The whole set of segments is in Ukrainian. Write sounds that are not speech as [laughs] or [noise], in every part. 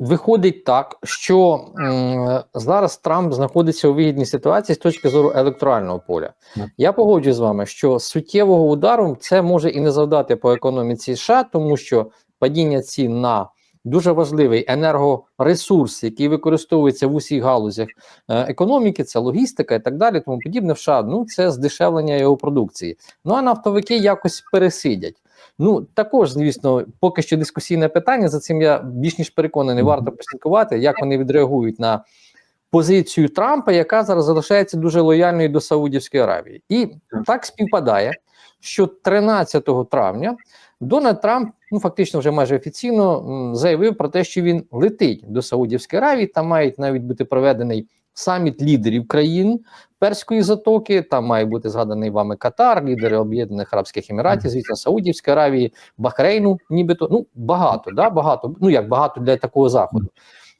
виходить так, що м, зараз Трамп знаходиться у вигідній ситуації з точки зору електорального поля. Я погоджуюсь з вами, що суттєвого удару це може і не завдати по економіці США, тому що падіння цін на дуже важливий енергоресурс, який використовується в усіх галузях е, економіки, це логістика і так далі, тому подібне в США, ну це здешевлення його продукції. Ну а нафтовики якось пересидять. Ну також, звісно, поки що дискусійне питання. За цим я більш ніж переконаний, варто послідкувати, як вони відреагують на позицію Трампа, яка зараз залишається дуже лояльною до Саудівської Аравії, і так співпадає, що 13 травня Дональд Трамп ну фактично вже майже офіційно заявив про те, що він летить до Саудівської Аравії. Там мають навіть бути проведений саміт лідерів країн Перської затоки. Там має бути згаданий вами Катар, лідери Об'єднаних Арабських Еміратів, звісно, Саудівської Аравії, Бахрейну, нібито ну багато, да багато. Ну як багато для такого заходу.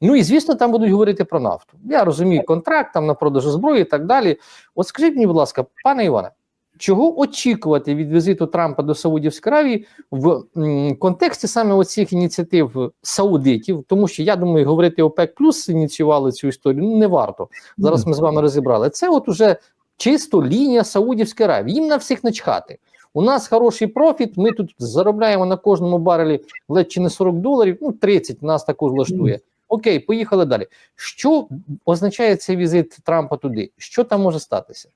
Ну і звісно, там будуть говорити про нафту. Я розумію контракт там на продажу зброї і так далі. От скажіть мені, будь ласка, пане Іване, чого очікувати від візиту Трампа до Саудівської Аравії в м, контексті саме оцих ініціатив саудитів? Тому що я думаю, говорити ОПЕК плюс ініціювали цю історію. Ну не варто. Зараз ми з вами розібрали. Це от уже чисто лінія Саудівської Аравії. Їм на всіх начхати. У нас хороший профіт. Ми тут заробляємо на кожному барелі ледь чи не 40 доларів. Ну 30 нас також влаштує. Окей, поїхали далі. Що означає цей візит Трампа туди? Що там може статися?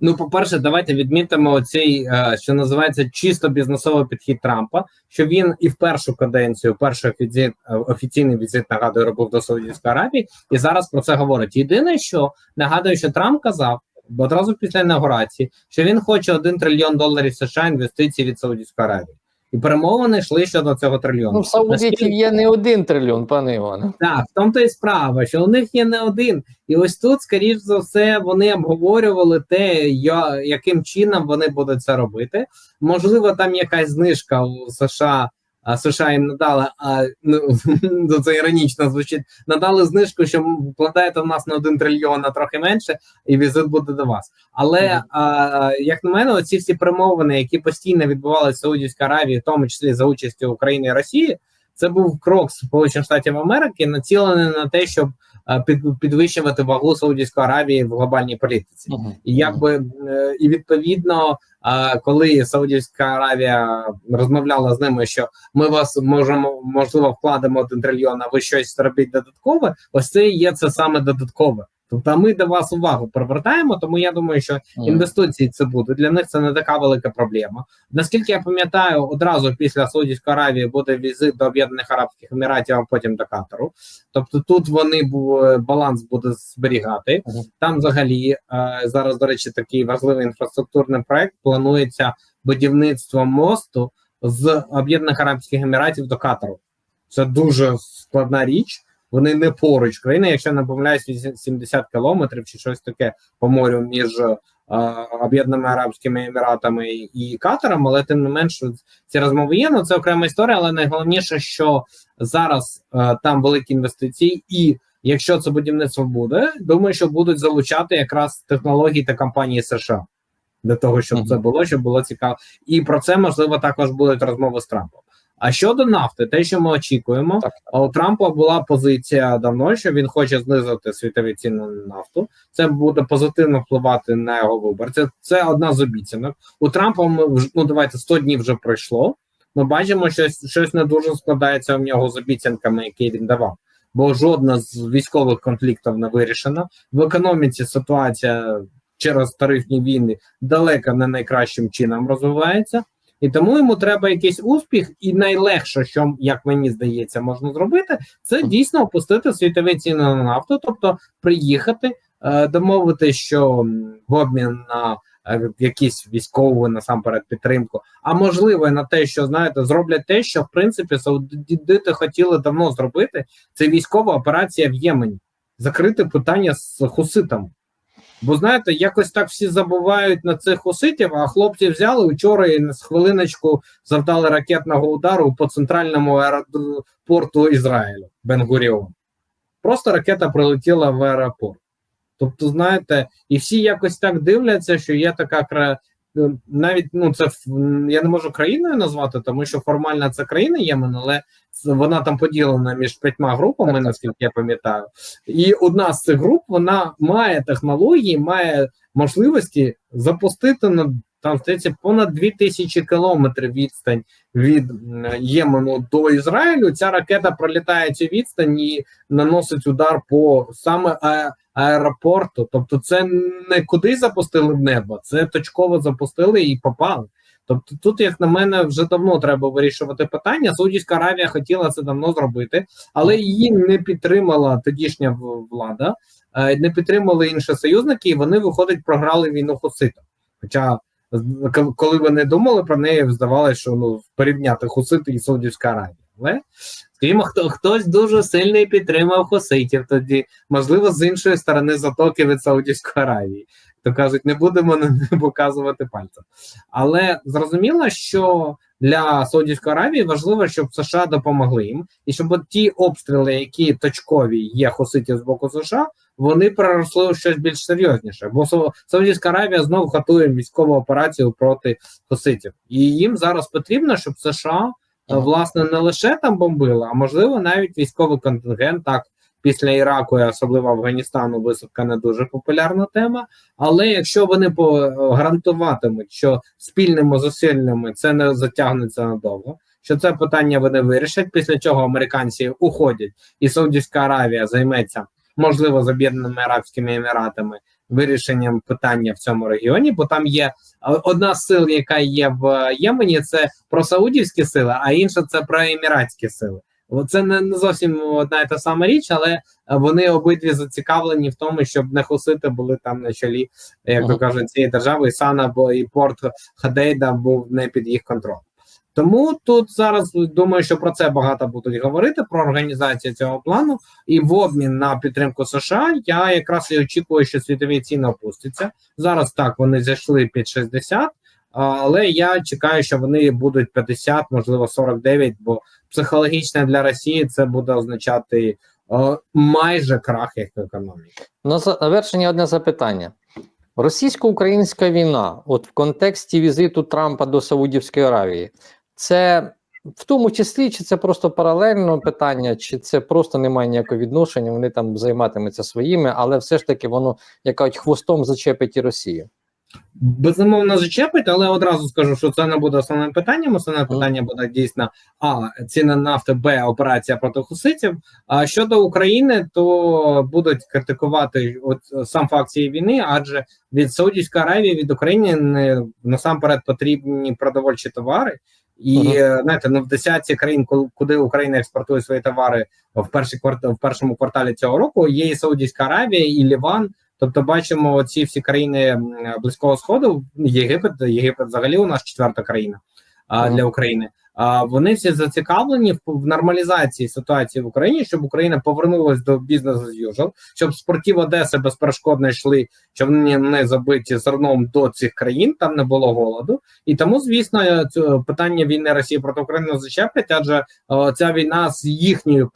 Ну, по-перше, давайте відмітимо оцей, е, що називається чисто бізнесовий підхід Трампа, що він і в першу каденцію, перший офіці... е, офіційний візит нагадую, робив до Саудівської Аравії, і зараз про це говорить. Єдине, що нагадую, що Трамп казав одразу після інаугурації, що він хоче 1 трильйон доларів США інвестицій від Саудівської Аравії. І перемовини йшли щодо цього трильйону. Ну, в Саудитів є не один трильйон, пане Іване. Так, в тому то і справа, що у них є не один. І ось тут, скоріш за все, вони обговорювали те, яким чином вони будуть це робити. Можливо, там якась знижка у США. А США їм надали, а ну [laughs] це іронічно звучить. Надали знижку, що вкладаєте в нас на один трильйон, а трохи менше, і візит буде до вас. Але Мгм. а, як на мене, оці всі перемовини, які постійно відбувалися в Саудівській Аравії, в тому числі за участю України і Росії, це був крок Сполучених Штатів Америки, націлений на те, щоб підвищувати вагу Саудівської Аравії в глобальній політиці. І якби е, і відповідно, коли Саудівська Аравія розмовляла з ними, що ми вас можемо можливо вкладемо один трильйон, а ви щось робіть додаткове. Ось це є це саме додаткове. Тобто ми до вас увагу привертаємо, тому я думаю, що інвестиції це буде для них це не така велика проблема. Наскільки я пам'ятаю, одразу після Саудівської Аравії буде візит до Об'єднаних Арабських Еміратів, а потім до Катару. Тобто тут вони баланс буде зберігати. Там взагалі е, зараз, до речі, такий важливий інфраструктурний проект планується будівництво мосту з Об'єднаних Арабських Еміратів до Катару. Це дуже складна річ. Вони не поруч країни, якщо не помиляюсь, 70 кілометрів чи щось таке по морю між е, Об'єднаними Арабськими Еміратами і Катаром, але тим не менш ці розмови є. Ну це окрема історія. Але найголовніше, що зараз е, там великі інвестиції, і якщо це будівництво буде, думаю, що будуть залучати якраз технології та компанії США для того, щоб Мгм. це було, щоб було цікаво, і про це можливо також будуть розмови з Трампом. А щодо нафти, те, що ми очікуємо, Так. у Трампа була позиція давно, що він хоче знизити світові ціни на нафту. Це буде позитивно впливати на його вибор. Це, це одна з обіцянок. У Трампа ми вже ну давайте 100 днів вже пройшло. Ми бачимо, що щось не дуже складається в нього з обіцянками, які він давав. Бо жодна з військових конфліктів не вирішена. В економіці ситуація через тарифні війни далеко не найкращим чином розвивається. І тому йому треба якийсь успіх, і найлегше, що як мені здається, можна зробити, це дійсно опустити світові ціни на нафту, тобто приїхати, е, домовити, що в обмін на е, якісь військову насамперед підтримку, а можливо на те, що знаєте, зроблять те, що в принципі саудити хотіли давно зробити. Це військова операція в Ємені, закрити питання з хуситами. Бо знаєте, якось так всі забувають на цих оситів, а хлопці взяли вчора і з хвилиночку завдали ракетного удару по центральному аеропорту Ізраїлю Бенгуріон. Просто ракета прилетіла в аеропорт. Тобто, знаєте, і всі якось так дивляться, що є така навіть ну це я не можу країною назвати, тому що формально це країна Ємен, але вона там поділена між п'ятьма групами, наскільки я пам'ятаю. І одна з цих груп вона має технології, має можливості запустити на там здається понад 2000 кілометрів відстань від м, Ємену до Ізраїлю. Ця ракета пролітає цю відстань і наносить удар по саме аеропорту. Тобто, це не куди запустили в небо, це точково запустили і попали. Тобто, тут, як на мене, вже давно треба вирішувати питання. Саудівська Аравія хотіла це давно зробити, але її не підтримала тодішня влада, е, не підтримали інші союзники, і вони, виходить, програли війну хуситам. Хоча коли вони думали про неї, здавалося, що ну порівняти хусити і Саудівська Аравія. Але скажімо, хто хтось дуже сильно підтримав хуситів тоді, можливо, з іншої сторони затоки від Саудівської Аравії. То кажуть, не будемо них показувати пальцем. Але зрозуміло, що для Саудівської Аравії важливо, щоб США допомогли їм, і щоб ті обстріли, які точкові є хуситів з боку США, вони переросли в щось більш серйозніше. Бо Сау- Саудівська Аравія знову готує військову операцію проти хуситів, і їм зараз потрібно, щоб США власне не лише там бомбили, а можливо навіть військовий контингент так. Після Іраку і особливо Афганістану висадка не дуже популярна тема. Але якщо вони гарантуватимуть, що спільними зусиллями це не затягнеться надовго, що це питання вони вирішать, після чого американці уходять, і Саудівська Аравія займеться, можливо, з Об'єднаними Арабськими Еміратами вирішенням питання в цьому регіоні, бо там є одна з сил, яка є в Ємені, це про саудівські сили, а інша це про еміратські сили. Це не, не зовсім одна і та сама річ, але е, вони обидві зацікавлені в тому, щоб не хусити були там на чолі, як то кажуть, цієї держави, і Сана бо і порт Хадейда був не під їх контролем. Тому тут зараз думаю, що про це багато будуть говорити про організацію цього плану, і в обмін на підтримку США я якраз і очікую, що світові ціни опустяться. Зараз так вони зайшли під 60, а, але я чекаю, що вони будуть 50, можливо 49, бо психологічно для Росії це буде означати е, майже крах їх економіки. На завершення одне запитання. Російсько-українська війна, от в контексті візиту Трампа до Саудівської Аравії, це в тому числі, чи це просто паралельно питання, чи це просто не має ніякого відношення, вони там займатимуться своїми, але все ж таки воно як хвостом зачепить і Росію. Безумовно, зачепить, але одразу скажу, що це не буде основним питанням. Основне питання буде дійсно а ціна нафти, б операція проти хуситів. А щодо України, то будуть критикувати от сам факт цієї війни, адже від Саудівської Аравії від України не насамперед потрібні продовольчі товари. І Ага. е, знаєте, ну в десятці країн, куди Україна експортує свої товари в перший в першому кварталі цього року, є і Саудівська Аравія, і Ліван. Тобто, бачимо ці всі країни близького сходу. Єгипет, Єгипет взагалі у нас четверта країна а, для України. А вони всі зацікавлені в, в нормалізації ситуації в Україні, щоб Україна повернулася до бізнесу as usual, щоб з портів Одеси безперешкодно йшли, щоб вони не забиті зерном до цих країн, там не було голоду. І тому, звісно, це питання війни Росії проти України зачеплять, адже е, ця війна з їхньої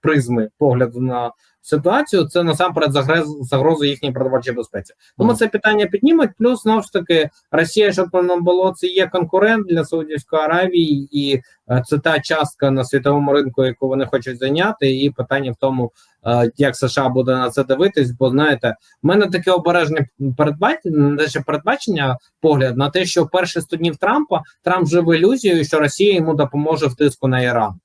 призми погляду на ситуацію, це насамперед загроз, загроза їхній продовольчій безпеці. Тому це питання піднімуть. Плюс знову ж таки Росія, щоб воно було, це є конкурент для Саудівської Аравії, і е, це та частка на світовому ринку, яку вони хочуть зайняти. І питання в тому, е, як США буде на це дивитись, бо знаєте, в мене таке обережне передбачення, передбачення погляд на те, що перші 100 днів Трампа Трамп жив ілюзією, що Росія йому допоможе в тиску на Іран.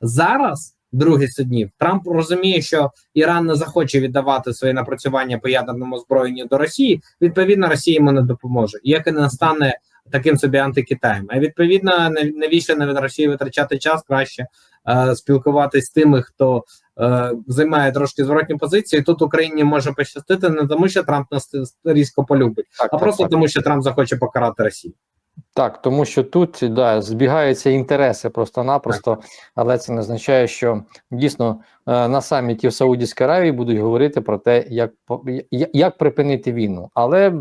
Зараз, другі 100 днів, Трамп розуміє, що Іран не захоче віддавати свої напрацювання по ядерному озброєнню до Росії. Відповідно, Росія йому не допоможе, як і не стане таким собі антикитаєм. А відповідно, нав- навіщо на Росії витрачати час краще е, спілкуватись з тими, хто е, займає трошки зворотню позицію. І тут Україні може пощастити не тому, що Трамп нас різко полюбить, Так, а просто тому, що Трамп захоче покарати Росію. Так, тому що тут да, збігаються інтереси просто-напросто, але це не означає, що дійсно е, на саміті в Саудівській Аравії будуть говорити про те, як, як припинити війну. Але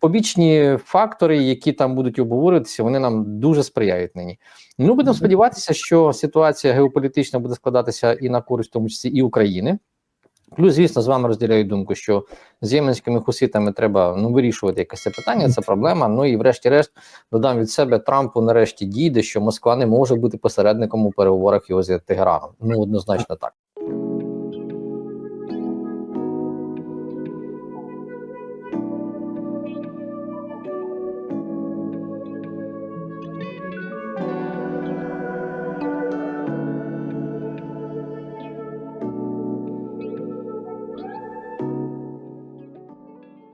побічні фактори, які там будуть обговорюватися, вони нам дуже сприяють нині. Ну, будемо сподіватися, що ситуація геополітична буде складатися і на користь, в тому числі і України. Плюс, звісно, з вами розділяю думку, що з єменськими хуситами треба ну, вирішувати якесь це питання, це проблема. Ну і врешті-решт додам від себе Трампу нарешті дійде, що Москва не може бути посередником у переговорах його з Тегераном. Ну однозначно так.